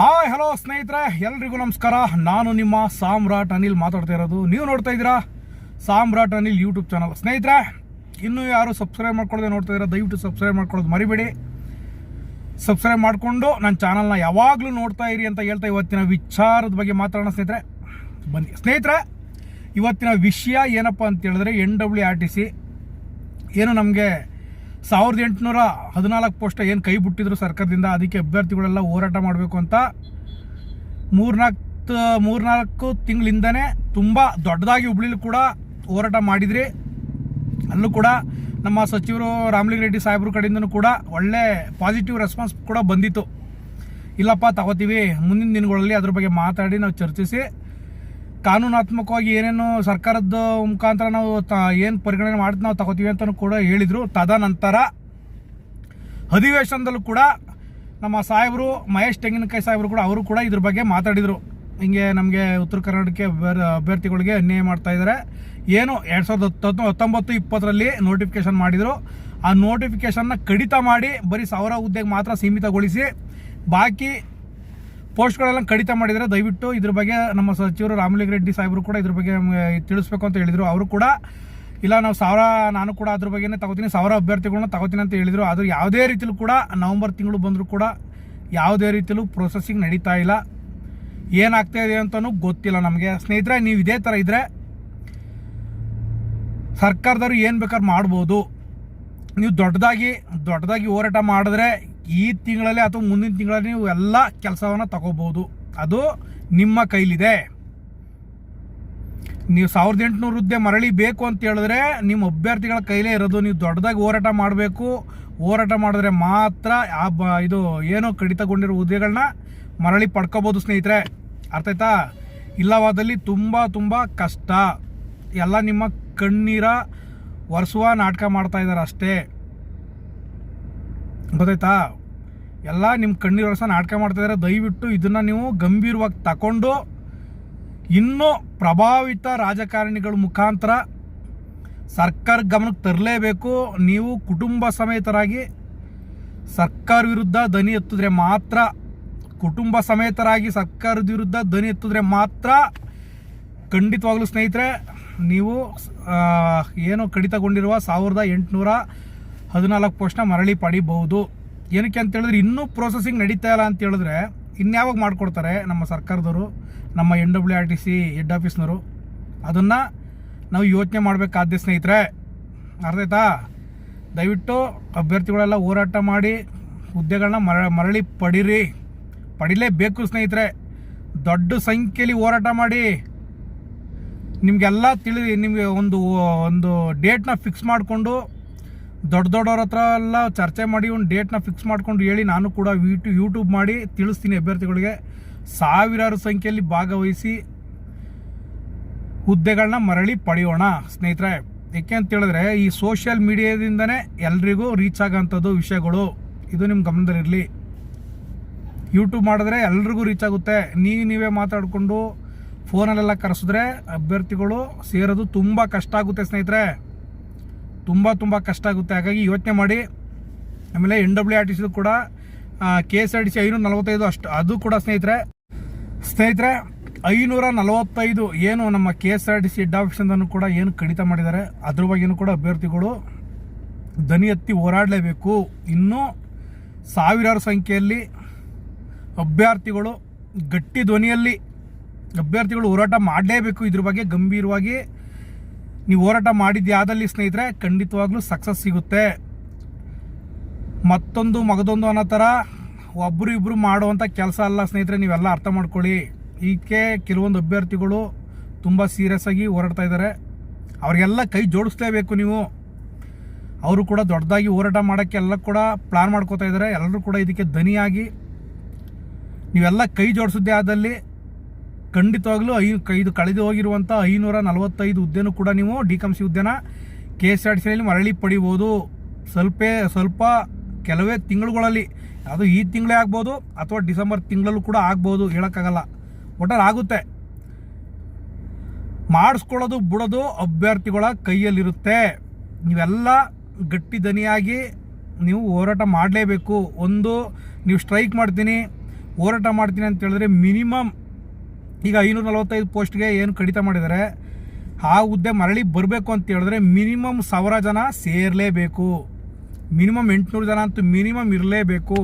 Hi, hello ಸ್ನೇಹಿತರೆ, ಎಲ್ರಿಗೂ ನಮಸ್ಕಾರ. ನಾನು ನಿಮ್ಮ ಸಾಮ್ರಾಟ್ ಅನಿಲ್ ಮಾತಾಡ್ತಾ ಇರೋದು. ನೀವು ನೋಡ್ತಾ ಇದ್ದೀರಾ ಸಾಮ್ರಾಟ್ ಅನಿಲ್ ಯೂಟ್ಯೂಬ್ ಚಾನಲ್ ಸ್ನೇಹಿತರೆ, ಇನ್ನೂ ಯಾರು ಸಬ್ಸ್ಕ್ರೈಬ್ ಮಾಡ್ಕೊಳ್ಳದೆ ನೋಡ್ತಾ ಇದ್ದೀರಾ, ದಯವಿಟ್ಟು ಸಬ್ಸ್ಕ್ರೈಬ್ ಮಾಡ್ಕೊಳ್ಳೋದು ಮರಿಬೇಡಿ. ಸಬ್ಸ್ಕ್ರೈಬ್ ಮಾಡಿಕೊಂಡು ನನ್ನ ಚಾನಲ್ನ ಯಾವಾಗಲೂ ನೋಡ್ತಾ ಇರಿ ಅಂತ ಹೇಳ್ತಾ ಇವತ್ತಿನ ವಿಚಾರದ ಬಗ್ಗೆ ಮಾತಾಡೋಣ ಸ್ನೇಹಿತರೆ. ಬನ್ನಿ. ಸ್ನೇಹಿತರೆ, ಇವತ್ತಿನ ವಿಷಯ ಏನಪ್ಪ ಅಂತ ಹೇಳಿದ್ರೆ N W R T C ಏನು ನಮಗೆ ಸಾವಿರದ ಎಂಟುನೂರ ಹದಿನಾಲ್ಕು ಪೋಸ್ಟ್ ಏನು ಕೈ ಬಿಟ್ಟಿದ್ರು ಸರ್ಕಾರದಿಂದ, ಅದಕ್ಕೆ ಅಭ್ಯರ್ಥಿಗಳೆಲ್ಲ ಹೋರಾಟ ಮಾಡಬೇಕು ಅಂತ ಮೂರ್ನಾಲ್ಕು ಮೂರ್ನಾಲ್ಕು ತಿಂಗಳಿಂದನೇ ತುಂಬ ದೊಡ್ಡದಾಗಿ ಹುಬ್ಳಿಲಿ ಕೂಡ ಹೋರಾಟ ಮಾಡಿದ್ರಿ. ಅಲ್ಲೂ ಕೂಡ ನಮ್ಮ ಸಚಿವರು ರಾಮಲಿಂಗ ರೆಡ್ಡಿ ಸಾಹೇಬ್ರ ಕಡೆಯಿಂದನೂ ಕೂಡ ಒಳ್ಳೆ ಪಾಸಿಟಿವ್ ರೆಸ್ಪಾನ್ಸ್ ಕೂಡ ಬಂದಿತ್ತು. ಇಲ್ಲಪ್ಪ ತಗೋತೀವಿ ಮುಂದಿನ ದಿನಗಳಲ್ಲಿ ಅದ್ರ ಬಗ್ಗೆ ಮಾತಾಡಿ ನಾವು ಚರ್ಚಿಸಿ. ಕಾನೂನಾತ್ಮಕವಾಗಿ ಏನೇನು ಸರ್ಕಾರದ ಮುಖಾಂತರ ನಾವು ಏನು ಪರಿಗಣನೆ ಮಾಡಿ ನಾವು ತಗೋತೀವಿ ಅಂತಲೂ ಕೂಡ ಹೇಳಿದರು. ತದನಂತರ ಅಧಿವೇಶನದಲ್ಲೂ ಕೂಡ ನಮ್ಮ ಸಾಹೇಬರು ಮಹೇಶ್ ತೆಂಗಿನಕಾಯಿ ಸಾಹೇಬರು ಕೂಡ ಅವರು ಕೂಡ ಇದ್ರ ಬಗ್ಗೆ ಮಾತಾಡಿದರು. ಹಿಂಗೆ ನಮಗೆ ಉತ್ತರ ಕರ್ನಾಟಕಕ್ಕೆ ಅಭ್ಯರ್ಥಿಗಳಿಗೆ ಅನ್ಯಾಯ ಮಾಡ್ತಾ ಇದ್ದಾರೆ ಏನು ಎರಡು ಸಾವಿರದ ಹತ್ತೊತ್ತು ಹತ್ತೊಂಬತ್ತು, ಇಪ್ಪತ್ತರಲ್ಲಿ ನೋಟಿಫಿಕೇಶನ್ ಮಾಡಿದರು. ಆ ನೋಟಿಫಿಕೇಶನ್ನ ಕಡಿತ ಮಾಡಿ ಬರೀ ಸಾವಿರ ಹುದ್ದೆಗೆ ಮಾತ್ರ ಸೀಮಿತಗೊಳಿಸಿ, ಬಾಕಿ ಪೋಸ್ಟ್ಗಳೆಲ್ಲ ಕಡಿತ ಮಾಡಿದರೆ ದಯವಿಟ್ಟು ಇದ್ರ ಬಗ್ಗೆ ನಮ್ಮ ಸಚಿವರು ರಾಮಲಿಂಗ ರೆಡ್ಡಿ ಸಾಹೇಬರು ಕೂಡ ಇದ್ರ ಬಗ್ಗೆ ತಿಳಿಸ್ಬೇಕು ಅಂತ ಹೇಳಿದರು. ಅವರು ಕೂಡ ಇಲ್ಲ, ನಾವು ಸಾವಿರ, ನಾನು ಕೂಡ ಅದ್ರ ಬಗ್ಗೆನೇ ತಗೋತೀನಿ, ಸಾವಿರ ಅಭ್ಯರ್ಥಿಗಳನ್ನ ತಗೋತೀನಿ ಅಂತ ಹೇಳಿದರು. ಅದು ಯಾವುದೇ ರೀತಿಲೂ ಕೂಡ ನವಂಬರ್ ತಿಂಗಳು ಬಂದರೂ ಕೂಡ ಯಾವುದೇ ರೀತಿಯಲ್ಲೂ ಪ್ರೊಸೆಸಿಂಗ್ ನಡೀತಾ ಇಲ್ಲ. ಏನಾಗ್ತಾ ಇದೆ ಅಂತಲೂ ಗೊತ್ತಿಲ್ಲ ನಮಗೆ. ಸ್ನೇಹಿತರೆ, ನೀವು ಇದೇ ಥರ ಇದ್ದರೆ ಸರ್ಕಾರದವರು ಏನು ಬೇಕಾದ್ರೂ ಮಾಡ್ಬೋದು. ನೀವು ದೊಡ್ಡದಾಗಿ ದೊಡ್ಡದಾಗಿ ಹೋರಾಟ ಮಾಡಿದ್ರೆ ಈ ತಿಂಗಳಲ್ಲಿ ಅಥವಾ ಮುಂದಿನ ತಿಂಗಳಲ್ಲಿ ನೀವು ಎಲ್ಲ ಕೆಲಸವನ್ನು ತಗೋಬೋದು ಅದು ನಿಮ್ಮ ಕೈಲಿದೆ. ನೀವು ಸಾವಿರದ ಎಂಟುನೂರು ಹುದ್ದೆ ಮರಳಿ ಬೇಕು ಅಂತ ಹೇಳಿದ್ರೆ ನಿಮ್ಮ ಅಭ್ಯರ್ಥಿಗಳ ಕೈಲೇ ಇರೋದು. ನೀವು ದೊಡ್ಡದಾಗಿ ಹೋರಾಟ ಮಾಡಬೇಕು. ಹೋರಾಟ ಮಾಡಿದ್ರೆ ಮಾತ್ರ ಆ ಬ, ಇದು ಏನೋ ಕಡಿತಗೊಂಡಿರೋ ಹುದ್ದೆಗಳನ್ನ ಮರಳಿ ಪಡ್ಕೋಬೋದು ಸ್ನೇಹಿತರೆ. ಅರ್ಥ ಆಯ್ತಾ? ಇಲ್ಲವಾದಲ್ಲಿ ತುಂಬ ತುಂಬ ಕಷ್ಟ. ಎಲ್ಲ ನಿಮ್ಮ ಕಣ್ಣೀರ ಒರೆಸುವ ನಾಟಕ ಮಾಡ್ತಾ ಇದ್ದಾರೆ ಅಷ್ಟೇ. ಗೊತ್ತಾಯ್ತಾ? ಎಲ್ಲ ನಿಮ್ಮ ಕಣ್ಣೀರು ಸಹ ನಾಟಕ ಮಾಡ್ತಾ ಇದ್ದಾರೆ ದಯವಿಟ್ಟು ಇದನ್ನು ನೀವು ಗಂಭೀರವಾಗಿ ತಗೊಂಡು ಇನ್ನೂ ಪ್ರಭಾವಿತ ರಾಜಕಾರಣಿಗಳ ಮುಖಾಂತರ ಸರ್ಕಾರ ಗಮನಕ್ಕೆ ತರಲೇಬೇಕು. ನೀವು ಕುಟುಂಬ ಸಮೇತರಾಗಿ ಸರ್ಕಾರ ವಿರುದ್ಧ ದನಿ ಎತ್ತಿದ್ರೆ ಮಾತ್ರ, ಕುಟುಂಬ ಸಮೇತರಾಗಿ ಸರ್ಕಾರದ ವಿರುದ್ಧ ದನಿ ಎತ್ತಿದ್ರೆ ಮಾತ್ರ ಖಂಡಿತವಾಗ್ಲೂ ಸ್ನೇಹಿತರೆ, ನೀವು ಏನು ಕಡಿತಗೊಂಡಿರುವ ಸಾವಿರದ ಎಂಟುನೂರ ಹದಿನಾಲ್ಕು ಪೋಸ್ಟ್ನ ಮರಳಿ ಪಡಿಬಹುದು. ಏನಕ್ಕೆ ಅಂತ ಹೇಳಿದ್ರೆ ಇನ್ನೂ ಪ್ರೊಸೆಸಿಂಗ್ ನಡೀತಾ ಇಲ್ಲ ಅಂತ ಹೇಳಿದ್ರೆ ಇನ್ಯಾವಾಗ ಮಾಡಿಕೊಡ್ತಾರೆ ನಮ್ಮ ಸರ್ಕಾರದವರು, ನಮ್ಮ N W R T C head ಆಫೀಸ್ನವರು ಅದನ್ನು ನಾವು ಯೋಚನೆ ಮಾಡಬೇಕಾದ್ಯ ಸ್ನೇಹಿತರೆ. ಅರ್ಥ ಆಯ್ತಾ? ದಯವಿಟ್ಟು ಅಭ್ಯರ್ಥಿಗಳೆಲ್ಲ ಹೋರಾಟ ಮಾಡಿ ಹುದ್ದೆಗಳನ್ನ ಮರ, ಮರಳಿ ಪಡೀರಿ. ಪಡಿಲೇಬೇಕು ಸ್ನೇಹಿತರೆ. ದೊಡ್ಡ ಸಂಖ್ಯೆಯಲ್ಲಿ ಹೋರಾಟ ಮಾಡಿ. ನಿಮಗೆಲ್ಲ ತಿಳಿ, ನಿಮಗೆ ಒಂದು ಒಂದು ಡೇಟ್ನ ಫಿಕ್ಸ್ ಮಾಡಿಕೊಂಡು ದೊಡ್ಡ ದೊಡ್ಡವ್ರ ಹತ್ರ ಎಲ್ಲ ಚರ್ಚೆ ಮಾಡಿ ಒಂದು ಡೇಟ್ನ ಫಿಕ್ಸ್ ಮಾಡ್ಕೊಂಡು ಹೇಳಿ ನಾನು ಕೂಡ ಯೂಟ್ಯೂ ಯೂಟ್ಯೂಬ್ ಮಾಡಿ ತಿಳಿಸ್ತೀನಿ ಅಭ್ಯರ್ಥಿಗಳಿಗೆ. ಸಾವಿರಾರು ಸಂಖ್ಯೆಯಲ್ಲಿ ಭಾಗವಹಿಸಿ ಹುದ್ದೆಗಳನ್ನ ಮರಳಿ ಪಡೆಯೋಣ ಸ್ನೇಹಿತರೆ. ಯಾಕೆ ಅಂತ ಹೇಳಿದ್ರೆ ಈ ಸೋಷಿಯಲ್ ಮೀಡಿಯಾದಿಂದನೇ ಎಲ್ರಿಗೂ ರೀಚ್ ಆಗೋಂಥದ್ದು ವಿಷಯಗಳು. ಇದು ನಿಮ್ಮ ಗಮನದಲ್ಲಿರಲಿ. ಯೂಟ್ಯೂಬ್ ಮಾಡಿದ್ರೆ ಎಲ್ರಿಗೂ ರೀಚ್ ಆಗುತ್ತೆ. ನೀವು ನೀವೇ ಮಾತಾಡಿಕೊಂಡು ಫೋನಲ್ಲೆಲ್ಲ ಕರೆಸಿದ್ರೆ ಅಭ್ಯರ್ಥಿಗಳು ಸೇರೋದು ತುಂಬ ಕಷ್ಟ ಆಗುತ್ತೆ ಸ್ನೇಹಿತರೆ. ತುಂಬ ತುಂಬ ಕಷ್ಟ ಆಗುತ್ತೆ. ಹಾಗಾಗಿ ಯೋಚನೆ ಮಾಡಿ. ಆಮೇಲೆ ಎನ್ ಡಬ್ಲ್ಯೂ ಆರ್ ಟಿ ಸಿದು ಕೂಡ K S R T C ಐನೂರ ನಲವತ್ತೈದು ಅಷ್ಟು, ಅದು ಕೂಡ ಸ್ನೇಹಿತರೆ. ಸ್ನೇಹಿತರೆ, ಐನೂರ ನಲವತ್ತೈದು ಏನು ನಮ್ಮ K S R T C ಆಫೀಸಿಂದನೂ ಕೂಡ ಏನು ಕಡಿತ ಮಾಡಿದ್ದಾರೆ. ಅದ್ರ ಬಗ್ಗೆನೂ ಕೂಡ ಅಭ್ಯರ್ಥಿಗಳು ದನಿ ಎತ್ತಿ ಹೋರಾಡಲೇಬೇಕು. ಇನ್ನೂ ಸಾವಿರಾರು ಸಂಖ್ಯೆಯಲ್ಲಿ ಅಭ್ಯರ್ಥಿಗಳು ಗಟ್ಟಿ ಧ್ವನಿಯಲ್ಲಿ ಅಭ್ಯರ್ಥಿಗಳು ಹೋರಾಟ ಮಾಡಲೇಬೇಕು. ಇದ್ರ ಬಗ್ಗೆ ಗಂಭೀರವಾಗಿ ನೀವು ಹೋರಾಟ ಮಾಡಿದ್ಯಾದಲ್ಲಿ ಸ್ನೇಹಿತರೆ, ಖಂಡಿತವಾಗ್ಲೂ ಸಕ್ಸಸ್ ಸಿಗುತ್ತೆ. ಮತ್ತೊಂದು ಮಗದೊಂದು ಅನ್ನೋ ಥರ ಒಬ್ಬರು ಇಬ್ಬರು ಮಾಡುವಂಥ ಕೆಲಸ ಅಲ್ಲ ಸ್ನೇಹಿತರೆ, ನೀವೆಲ್ಲ ಅರ್ಥ ಮಾಡ್ಕೊಳ್ಳಿ. ಈಕೆ ಕೆಲವೊಂದು ಅಭ್ಯರ್ಥಿಗಳು ತುಂಬ ಸೀರಿಯಸ್ ಆಗಿ ಹೋರಾಡ್ತಾ ಇದ್ದಾರೆ. ಅವರಿಗೆಲ್ಲ ಕೈ ಜೋಡಿಸ್ಲೇಬೇಕು ನೀವು. ಅವರು ಕೂಡ ದೊಡ್ಡದಾಗಿ ಹೋರಾಟ ಮಾಡೋಕ್ಕೆ ಎಲ್ಲ ಕೂಡ ಪ್ಲಾನ್ ಮಾಡ್ಕೋತಾ ಇದ್ದಾರೆ. ಎಲ್ಲರೂ ಕೂಡ ಇದಕ್ಕೆ ದನಿಯಾಗಿ ನೀವೆಲ್ಲ ಕೈ ಜೋಡಿಸಿದ್ದೇ ಆದಲ್ಲಿ ಖಂಡಿತವಾಗ್ಲೂ ಐ ಇದು ಕಳೆದು ಹೋಗಿರುವಂಥ ಐನೂರ ನಲವತ್ತೈದು ಹುದ್ದೆನೂ ಕೂಡ ನೀವು ಡಿ ಕಮ್ ಸಿ ಹುದ್ದೆನ ಕೆ ಎಸ್ ಆರ್ ಟಿ ಸಿಯಲ್ಲಿ ಮರಳಿ ಪಡಿಬೋದು ಸ್ವಲ್ಪ ಸ್ವಲ್ಪ ಕೆಲವೇ ತಿಂಗಳುಗಳಲ್ಲಿ, ಅದು ಈ ತಿಂಗಳೇ ಆಗ್ಬೋದು ಅಥವಾ ಡಿಸೆಂಬರ್ ತಿಂಗಳಲ್ಲೂ ಕೂಡ ಆಗ್ಬೋದು ಹೇಳೋಕ್ಕಾಗಲ್ಲ. ಒಟ್ಟಾರೆ ಆಗುತ್ತೆ. ಮಾಡಿಸ್ಕೊಳ್ಳೋದು, ಬಿಡೋದು ಅಭ್ಯರ್ಥಿಗಳ ಕೈಯಲ್ಲಿರುತ್ತೆ. ನೀವೆಲ್ಲ ಗಟ್ಟಿ ದನಿಯಾಗಿ ನೀವು ಹೋರಾಟ ಮಾಡಲೇಬೇಕು. ಒಂದು, ನೀವು ಸ್ಟ್ರೈಕ್ ಮಾಡ್ತೀನಿ, ಹೋರಾಟ ಮಾಡ್ತೀನಿ ಅಂತ ಹೇಳಿದ್ರೆ ಮಿನಿಮಮ್ ಈಗ ಐನೂರ ನಲವತ್ತೈದು ಪೋಸ್ಟ್ಗೆ ಏನು ಕಡಿತ ಮಾಡಿದ್ದಾರೆ? ಆ ಹುದ್ದೆ ಮರಳಿ ಬರಬೇಕು ಅಂತ ಹೇಳಿದ್ರೆ ಮಿನಿಮಮ್ ಸಾವಿರ ಜನ ಸೇರಲೇಬೇಕು. ಮಿನಿಮಮ್ ಎಂಟುನೂರು ಜನ ಅಂತೂ ಮಿನಿಮಮ್ ಇರಲೇಬೇಕು.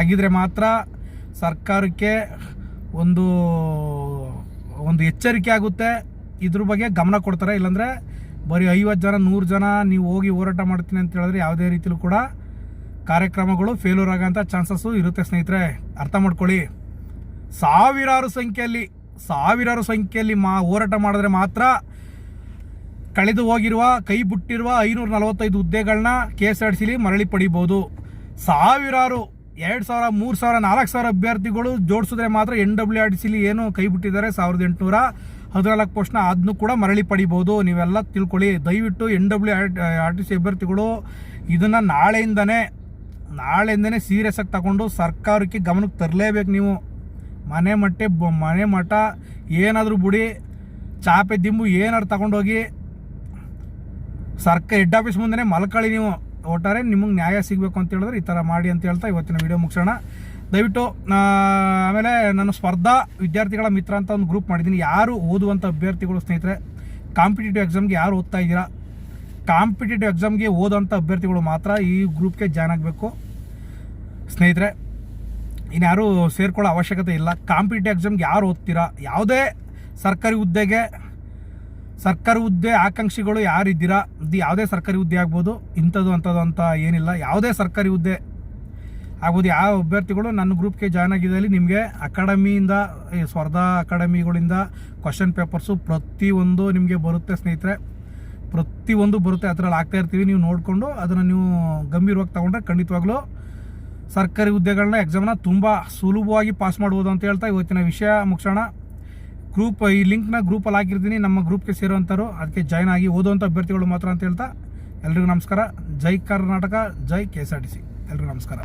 ಆಗಿದ್ರೆ ಮಾತ್ರ ಸರ್ಕಾರಕ್ಕೆ ಒಂದು ಒಂದು ಎಚ್ಚರಿಕೆ ಆಗುತ್ತೆ. ಇದ್ರ ಬಗ್ಗೆ ಗಮನ ಕೊಡ್ತಾರೆ. ಇಲ್ಲಾಂದರೆ ಬರೀ ಐವತ್ತು ಜನ, ನೂರು ಜನ ನೀವು ಹೋಗಿ ಹೋರಾಟ ಮಾಡ್ತೀನಿ ಅಂತ ಹೇಳಿದ್ರೆ ಯಾವುದೇ ರೀತಿಯಲ್ಲೂ ಕೂಡ ಕಾರ್ಯಕ್ರಮಗಳು ಫೇಲ್ಯೂರ್ ಆಗೋಂಥ ಚಾನ್ಸಸ್ಸು ಇರುತ್ತೆ ಸ್ನೇಹಿತರೆ. ಅರ್ಥ ಮಾಡ್ಕೊಳ್ಳಿ. ಸಾವಿರಾರು ಸಂಖ್ಯೆಯಲ್ಲಿ ಸಾವಿರಾರು ಸಂಖ್ಯೆಯಲ್ಲಿ ಮಾ, ಹೋರಾಟ ಮಾಡಿದ್ರೆ ಮಾತ್ರ ಕಳೆದು ಹೋಗಿರುವ, ಕೈ ಬಿಟ್ಟಿರುವ ಐನೂರ ನಲವತ್ತೈದು ಹುದ್ದೆಗಳನ್ನ ಕೆ ಎಸ್ ಆರ್ ಸಿಲಿ ಮರಳಿ ಪಡಿಬೋದು. ಸಾವಿರಾರು, ಎರಡು ಸಾವಿರ, ಮೂರು ಸಾವಿರ, ನಾಲ್ಕು ಸಾವಿರ ಅಭ್ಯರ್ಥಿಗಳು ಜೋಡಿಸಿದ್ರೆ ಮಾತ್ರ ಎನ್ ಡಬ್ಲ್ಯೂ ಆರ್ ಟಿ ಸಿಲಿ ಏನು ಕೈ ಬಿಟ್ಟಿದ್ದಾರೆ, ಸಾವಿರದ ಎಂಟುನೂರ ಹದಿನಾಲ್ಕು ಪೋಸ್ಟ್ನ ಅದನ್ನು ಕೂಡ ಮರಳಿ ಪಡಿಬೋದು. ನೀವೆಲ್ಲ ತಿಳ್ಕೊಳ್ಳಿ, ದಯವಿಟ್ಟು N W R T C ಅಭ್ಯರ್ಥಿಗಳು ಇದನ್ನು ನಾಳೆಯಿಂದನೇ ನಾಳೆಯಿಂದನೇ ಸೀರಿಯಸ್ ಆಗಿ ತಗೊಂಡು ಸರ್ಕಾರಕ್ಕೆ ಗಮನಕ್ಕೆ ತರಲೇಬೇಕು ನೀವು. ಮನೆ ಮಟ್ಟೆ ಮನೆ ಮಠ, ಏನಾದರೂ ಬಿಡಿ, ಚಾಪೆ ದಿಂಬು ಏನಾದ್ರು ತಗೊಂಡೋಗಿ ಸರ್ಕ ಹೆಡ್ ಆಫೀಸ್ ಮುಂದೆ ಮಲ್ಕೊಳ್ಳಿ ನೀವು. ಒಟ್ಟಾರೆ ನಿಮಗೆ ನ್ಯಾಯ ಸಿಗಬೇಕು ಅಂತ ಹೇಳಿದ್ರೆ ಈ ಥರ ಮಾಡಿ ಅಂತ ಹೇಳ್ತಾ ಇವತ್ತಿನ ವಿಡಿಯೋ ಮುಗಿಸೋಣ. ದಯವಿಟ್ಟು ಆಮೇಲೆ ನಾನು ಸ್ಪರ್ಧಾ ವಿದ್ಯಾರ್ಥಿಗಳ ಮಿತ್ರ ಅಂತ ಒಂದು ಗ್ರೂಪ್ ಮಾಡಿದ್ದೀನಿ. ಯಾರು ಓದುವಂಥ ಅಭ್ಯರ್ಥಿಗಳು ಸ್ನೇಹಿತರೆ, ಕಾಂಪಿಟೇಟಿವ್ ಎಕ್ಸಾಮ್ಗೆ ಯಾರು ಓದ್ತಾ ಇದ್ದೀರಾ? ಕಾಂಪಿಟೇಟಿವ್ ಎಕ್ಸಾಮ್ಗೆ ಓದೋಂಥ ಅಭ್ಯರ್ಥಿಗಳು ಮಾತ್ರ ಈ ಗ್ರೂಪ್ಗೆ ಜಾಯ್ನ್ ಆಗಬೇಕು. ಸ್ನೇಹಿತರೆ ಇನ್ಯಾರು ಸೇರ್ಕೊಳ್ಳೋ ಅವಶ್ಯಕತೆ ಇಲ್ಲ. ಕಾಂಪಿಟೇಟಿವ್ ಎಕ್ಸಾಮ್ಗೆ ಯಾರು ಓದ್ತೀರಾ? ಯಾವುದೇ ಸರ್ಕಾರಿ ಹುದ್ದೆಗೆ, ಸರ್ಕಾರಿ ಹುದ್ದೆ ಆಕಾಂಕ್ಷಿಗಳು ಯಾರಿದ್ದೀರಾ? ಇದು ಯಾವುದೇ ಸರ್ಕಾರಿ ಹುದ್ದೆ ಆಗ್ಬೋದು, ಇಂಥದ್ದು, ಅಂಥದ್ದು ಅಂತ ಏನಿಲ್ಲ. ಯಾವುದೇ ಸರ್ಕಾರಿ ಹುದ್ದೆ ಆಗ್ಬೋದು. ಯಾವ ಅಭ್ಯರ್ಥಿಗಳು ನನ್ನ ಗ್ರೂಪ್ಗೆ ಜಾಯ್ನ್ ಆಗಿದ್ದಲ್ಲಿ ನಿಮಗೆ ಅಕಾಡೆಮಿಯಿಂದ, ಈ ಸ್ಪರ್ಧಾ ಅಕಾಡೆಮಿಗಳಿಂದ ಕ್ವಶನ್ ಪೇಪರ್ಸು ಪ್ರತಿಯೊಂದು ನಿಮಗೆ ಬರುತ್ತೆ ಸ್ನೇಹಿತರೆ. ಪ್ರತಿಯೊಂದು ಬರುತ್ತೆ. ಅದರಲ್ಲಿ ಆಗ್ತಾ ಇರ್ತೀವಿ. ನೀವು ನೋಡಿಕೊಂಡು ಅದನ್ನು ನೀವು ಗಂಭೀರವಾಗಿ ತೊಗೊಂಡ್ರೆ ಖಂಡಿತವಾಗ್ಲೂ ಸರ್ಕಾರಿ ಹುದ್ದೆಗಳನ್ನ ಎಕ್ಸಾಮ್ನ ತುಂಬ ಸುಲಭವಾಗಿ ಪಾಸ್ ಮಾಡ್ಬೋದು ಅಂತ ಹೇಳ್ತಾ ಇವತ್ತಿನ ವಿಷಯ ಮುಗಿಸೋಣ. ಗ್ರೂಪ್ ಈ ಲಿಂಕ್ನ ಗ್ರೂಪಲ್ಲಿ ಹಾಕಿರ್ತೀನಿ. ನಮ್ಮ ಗ್ರೂಪ್ಗೆ ಸೇರುವಂಥವ್ರು ಅದಕ್ಕೆ ಜಾಯ್ನ್ ಆಗಿ ಓದುವಂಥ ಅಭ್ಯರ್ಥಿಗಳು ಮಾತ್ರ ಅಂತ ಹೇಳ್ತಾ ಎಲ್ರಿಗೂ ನಮಸ್ಕಾರ. ಜೈ ಕರ್ನಾಟಕ, ಜೈ ಕೆ ಎಸ್ ಎಲ್ರಿಗೂ ನಮಸ್ಕಾರ.